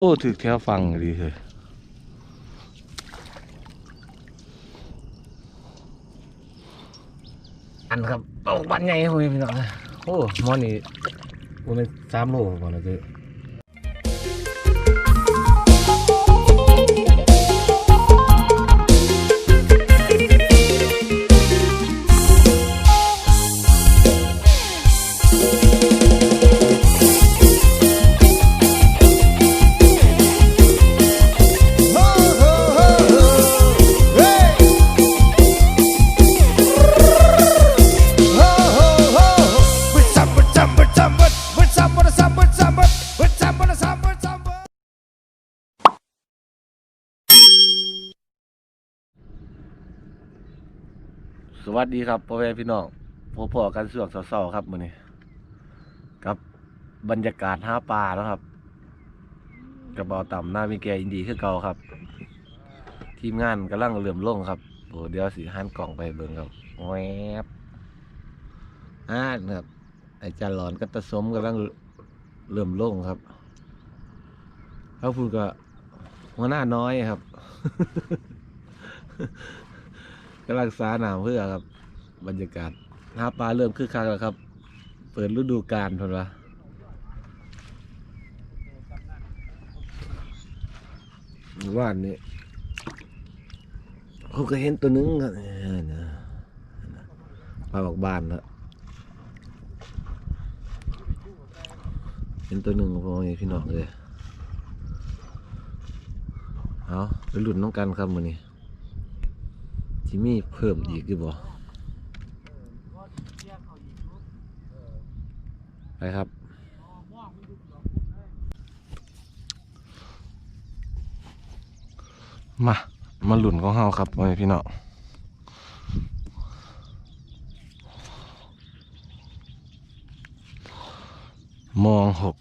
โอ้ถึกแถวฟังดีเลยอันครับโอ้บันใหญ่เฮ้ยพี่น้องโอ้หมอนี่มันเป็นสามโลก่อนนะคือ สวัสดีครับพ่อแม่พี่น้องพบพอกันส่วงเศร้าๆครับมื้อนี้กับบรรยากาศหาปลาแล้วครับกระเป๋าต่ำหน้ามีแกอินดีคือเก่าครับ ทีมงานกำลังเหลื่อมลงครับโอ้เดี๋ยวสิหันกล่องไปเบิ่งครับแวบอ่านะครับไอาจารย์หลอนก็ตะสมกำลังเหลื่อมลงครับเขาพูดก็หัวหน้าน้อยครับ กำลังสาหนามเพื่อครับ บรรยากาศหาปลาเริ่มคึกคักแล้วครับ เปิดฤดูกาลพนวะหมู่านนี้เขาก็เห็นตัวหนึงครับเออนะปลาบอกบานแล้วเห็นตัวหนึ่งพอไงพี่น้องเลยเอาไปหลุดน้องกันครับมือนี้ จิมีเพิ่มอีกหรือบ่ไปครับ มา มาหลุนของเฮาครับพ่อแม่พี่น้องมองหก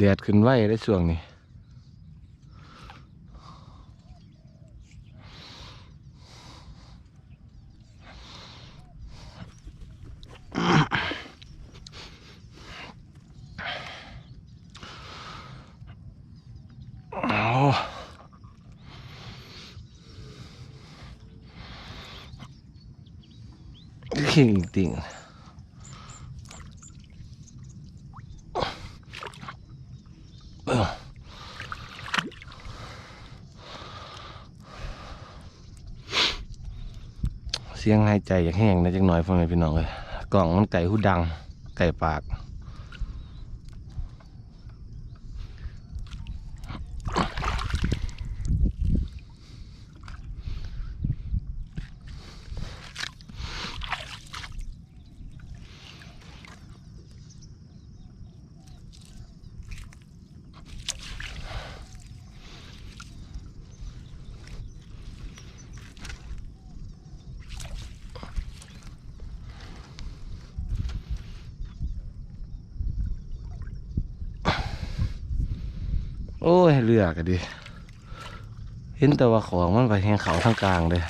แดดขึ้นไว้ได้ช่วงนี้เอาขิงติ่ง เสียงหายใจอยากแห้งนะจังหน่อยพ่อแม่พี่น้องเลยกล่องมันไก่หูดังไก่ปาก อ้ยเรือกันดิเห็นแต่ว่าของมันไปแหงเขาทางกลางเลย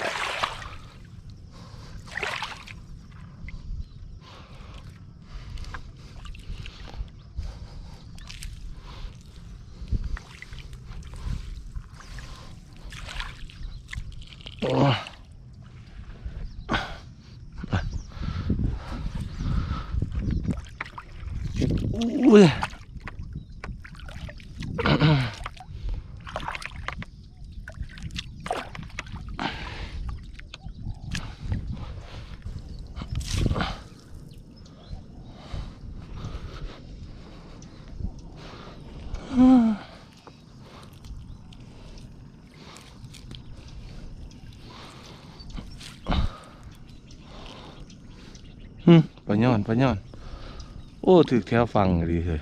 โอ้ย อุ้ยฮึปะย้อนปะย้อน โอ้ถึกแถวฟังดีเลย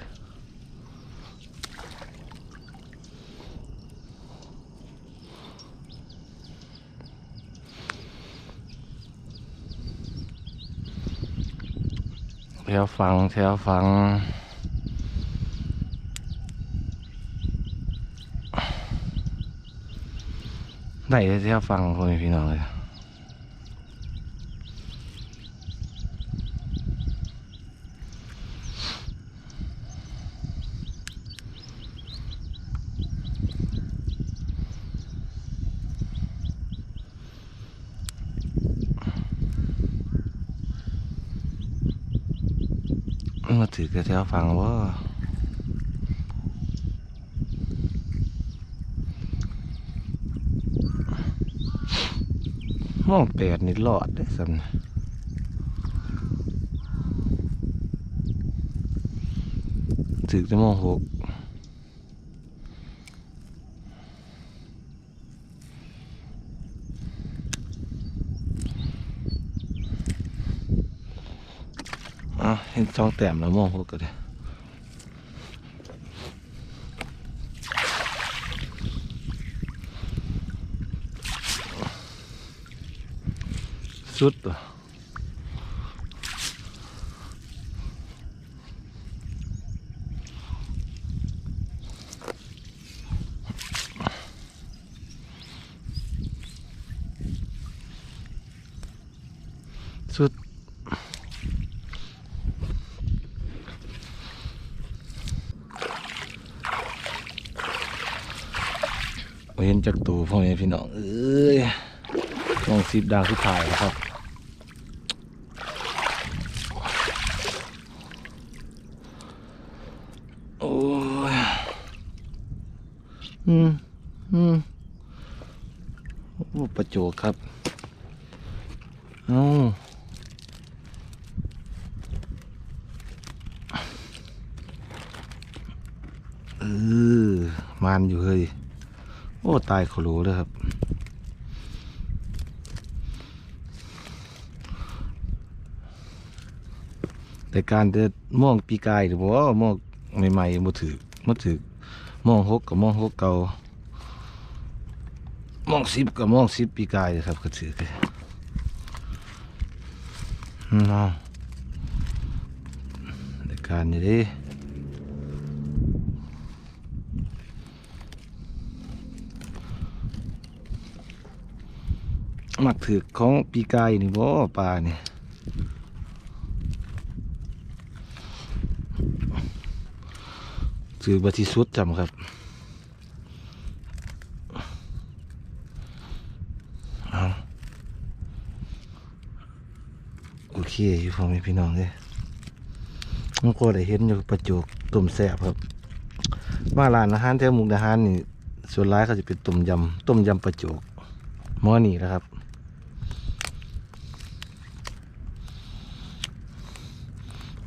แถวฟังแถวฟังได้แต่แถวฟังพ่อแม่พี่น้องเลย มาถือกระแถวฟังว่าห้องแปดนี่รอดได้สันถือจะมองหก อะเห็นช่องแต้มแล้วมองพวกกันเลยสุดตัวสุด เห็นจากตัวพ่อแม่พี่น้องเอ้ยลองสิบดาวสุดท้ายแล้วครับโอ้ยอืมอืมโอ้ประโจครับ เอาเออมานอยู่เฮ้ย โอ้ตายเขารู้เลยครับแต่การจะมองปีกายหรือว่ามองใหม่ๆมาถือมาถือมองหกกับมองหกเก่ามองสิบกับมองสิบปีกายเลยครับก็ถือกันน้องแต่การนี่เมักถือของปีกายนี่บ่ปลาเนี่ยซื้อบัตรที่สุดจำครับเอาโอเคอยู่พ่อแม่พี่น้องเลยมันก็ได้เห็นอยู่ประจวกตุ่มแสบครับ มาร้านอาหารแถวมุกดาหารนี่ส่วนร้ายเขาจะเป็นต้มยำต้มยำประจวกหม้อนี่นะครับ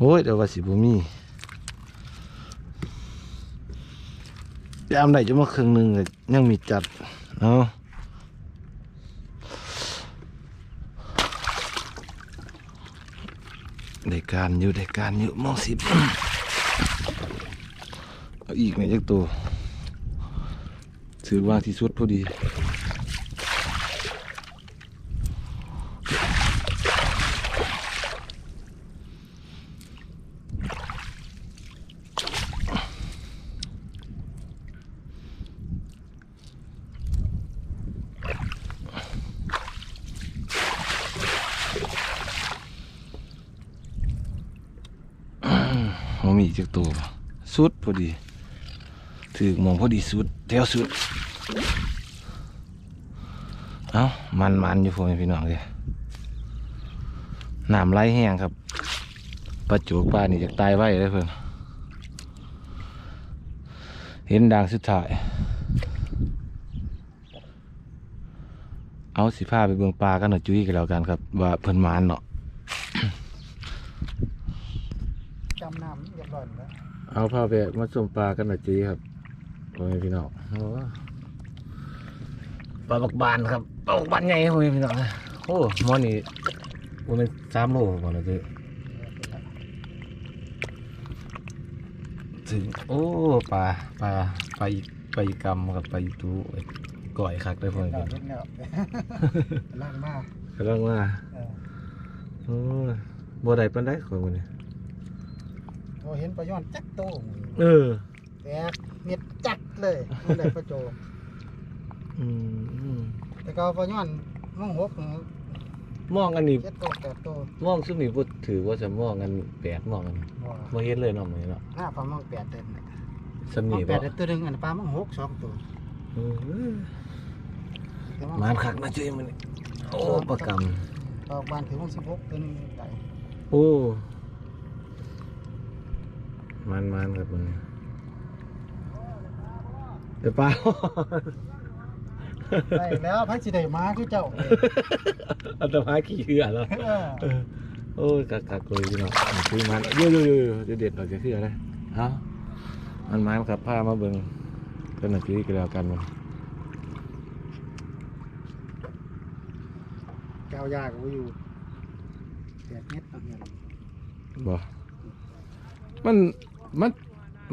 โอ้ยเดี๋ยวว่าสิบุมียามไหนจะมาครึ่งหนึ่งยังมีจัดเอาะได้การอยู่ได้การอยู่มองสิบเอาอีกไหมจักตัวถือว่าที่สุดพอดี มันมีอีกจักตัวบ่ สุดพอดีถือมองพอดีสุดแถวสุด เอ้ามันมันอยู่พวกพี่น้องเลยน้ำไหลแห้งครับปลาจูกปลานี่จะตายไว้เลยเพื่อนเห็นดังสุดท้าย เอาสิผ้าไปเบืองปลากันหน่อยจุ้ยกันแล้วกันครับ ว่าเพิ่นมานเนาะจำน้ำเรียบร้อยแล้ว เอาผ้าไปมาส่งปลากันหน่อยจีครับพ่อแม่พี่น้องโอ้ปลาบักบานครับปลาบักบานใหญ่พ่อแม่พี่น้องโอ้หมอนี่มันเป็นสามโลก่อนนะจีถึงโอ้ปลาปลาปลาอีปลาอีกำกับปลาอีตูไอ้ก่อยคักได้พ่อแม่เห็นพี่แล้วน้องเห็นแล้วล่างมากกำลังว่าเออโอ้ยบ่ได้ปานใดคนวันนี้ พอเห็นปลาย้อนจักโตเออแตกเม็ดจักเลยมันได้ปลาโจอืมอืมแต่ก็ปลาย้อนมองหกมองอันนี้เจ็ดโตแปดโตมองซุมนี่บ่ถือว่าจะมองกันแปดมองกันบ่บ่เฮ็ดเลยเนาะมื้อนี้เนาะหน้าปลามองแปดเต็มเลยสำมอนีงแปบ่ดได้ตัวหนึงอันปลามองหกสองตัวเออแต่ว่มานคักนะจุ้ยมื้อนี้โอ้ประกำปลาบานถือมองสิบหกตัวหนึงได้โอ้ มันมันครับมันนี้เดี๋ยวเปล่าได้แล้วพักสิได้มาคือเจ้าอัตมาขี่เหือแล้วเออเออโอ้ยกักกักเลยพี่น้องคือมันเยอะเยอะเยอะเดี๋ยวเด็ดออกจากเหือเลยเอามันมันครับผ้ามาเบิ่งก็หนักคือกันแล้วกันมันแก้วยากก็อยู่แปดเมตรเอาเงินบ่มัน มัน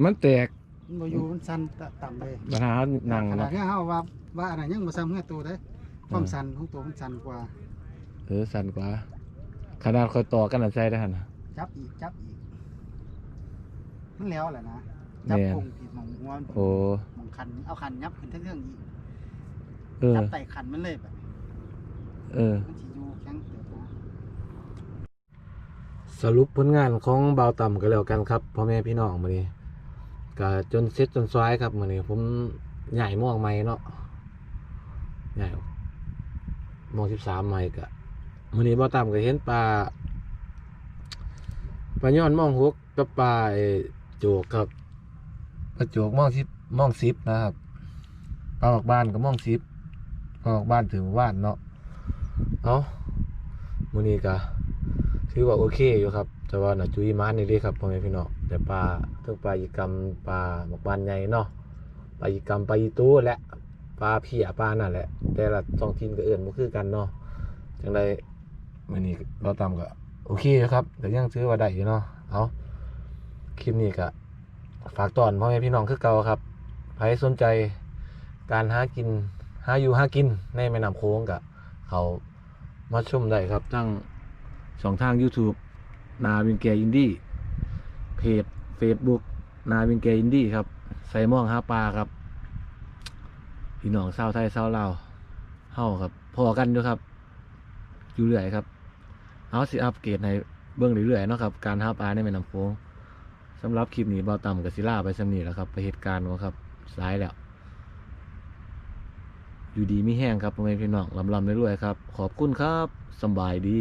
มันแตกมันบ่อยู่มันสั่นต่ำเลยปัญหานั่งขนาเนาะดที่เฮาว่าว่าอันนั้นยังบ่ซ้ำเฮือตัวเด้ความสั่นของตัวมันสั่นกว่า เออสั่นกว่า ขนาดคอยต่อกันอันใส่ได้หั่นน่ะ จับอีกจับอีกมันแล้วแหละนะจับแม่นพุงผิดมองหัวมันโอ้มองคันเอาคันยับขึ้นทั้งเรื่องอีกเออ จับไต่คันมันเลยแบบเออ มันสิอยู่แข็งเติบนะ สรุปผลงานของเบาต่ำก็แล้วกันครับพ่อแม่พี่น้องมื้อนี้ก็จนเสร็จจนสวยครับมื้อนี้ผมใหญ่ม่วงใหม่เนาะใหญ่ม่วง13ใหม่ก็มื้อนี้บ่าต่ำก็เห็นปลาปลาย้อนม่องหกกับปลาโจกครับปลาโจกม่อง10ม่อง10นะครับปลาออกบ้านก็ม่อง10ปลาออกบ้านถึงบ้านเนาะเนาะมื้อนี้ก็ ถือว่าโอเคอยู่ครับ แต่ว่าหน่ะจุยมานนี่เด้ครับพ่อแม่พี่น้องแต่ปลาเทั้งปลายีกรรมปลาหมกบานใหญ่เนาะปลายีกรรมปลายีตู้และปลาเพียปลานั่นแหละ แต่ละท้องถิ่นก็เอื่นบ่คือกันเนาะจังไดมื้อนี้เราตามก็โอเคอยู่ครับแต่ยังถือว่าได้อยู่เนาะเอาคลิปนี้ก็ฝากตอนพ่อแม่พี่น้องคือเก่าครับใครสนใจการหากินหาอยู่หากินในแม่น้ำโค้งก็เขามาชมได้ครับทั้ง สองทาง YouTube นาวินแกอินดี้เพจ Facebook นาวินแกอินดี้ครับ ใส่ม่องหาปลาครับพี่น้องชาไทยชาลาวเฮาครับ พอกันอยู่ครับ อยู่เรื่อยครับ เอาสิอัปเกรดในเบื้องเรื่อยๆเนาะครับ การหาปลาในแม่น้ำโขงสำหรับคลิปนี้เบาต่ำกับศิลาไปสำนีแล้วครับไปเหตุการณ์กันครับสายแล้ว อยู่ดีไม่แห้งครับพ่อแม่พี่น้องลำลำเรื่อยๆครับ ขอบคุณครับสบายดี